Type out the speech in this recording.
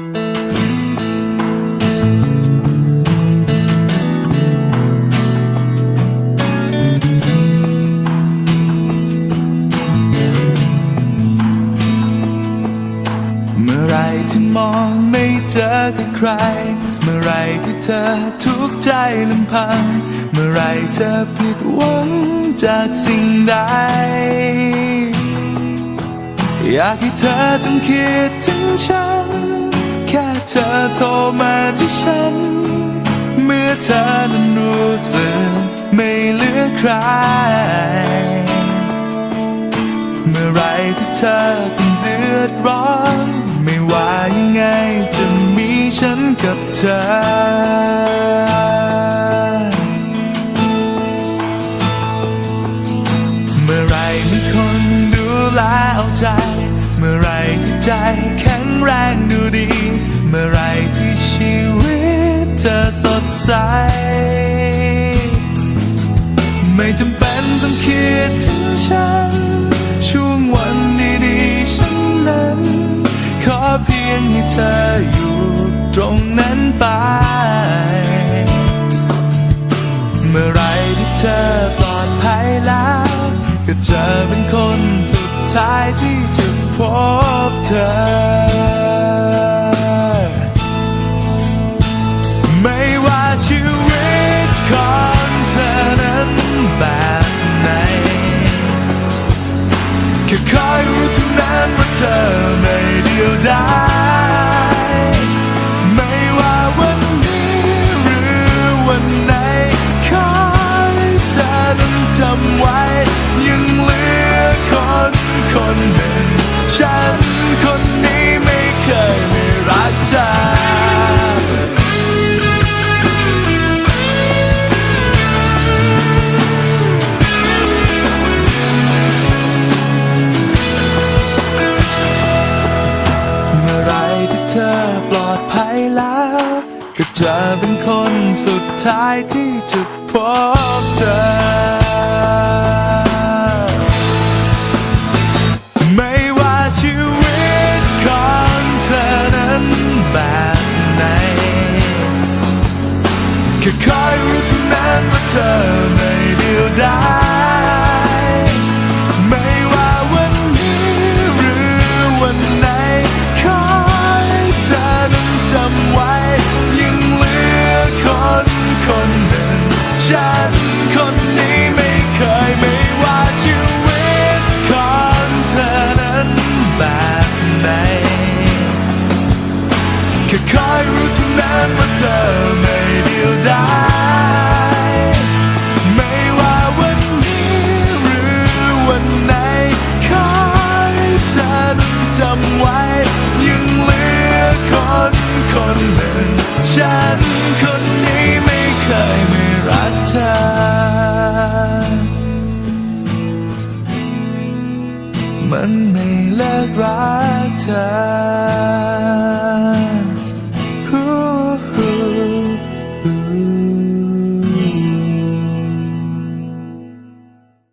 เมื่อไรที่มองไม่เจอกับใคร เมื่อไรที่เธอทุกข์ใจลำพัง เมื่อไรเธอผิดหวังจากสิ่งใด อยากให้เธอจงคิดถึงฉัน เธอโทรมาที่ฉัน เมื่อเธอนั้นรู้สึกไม่เหลือใคร เมื่อไรที่เธอเดือดร้อน ไม่ว่ายังไงจะมีฉันกับเธอเมื่อไรมีคนดูแลเอาใจ เมื่อไรที่ใจแข็ง ใสไม่จำเป็นต้องคิดถึงฉัน ช่วงวันดีๆฉันนั้น ขอเพียงให้เธออยู่ตรงนั้นไป เมื่อไรที่เธอปลอดภัยแล้ว ก็จะเป็นคนสุดท้ายที่จะพบเธอ คอยรู้เท่านั้นว่าเธอไม่เดียวดายไม่ว่าวันนี้หรือวันไหนคอยเธอนั้นจำไว้ ยังเหลือคนคนหนึ่งฉัน ภัยแล้ว ก็จะเป็นคนสุดท้ายที่จะพบเธอ ไม่ว่าชีวิตของเธอนั้นแบบไหนแค่คอยรู้เท่านั้นว่าเธอไม่เดียวดาย ฉันคนนี้ไม่เคยไม่ว่าชีวิตของเธอนั้นแบบไหนแค่คอยรู้เท่านั้นว่าเธอไม่เดียวดายไม่ว่าวันนี้หรือวันไหนขอให้เธอนั้นจำไว้ ยังเหลือคนคนหนึ่งฉันคนนี้ เธอ มันไม่เลิกรักเธอ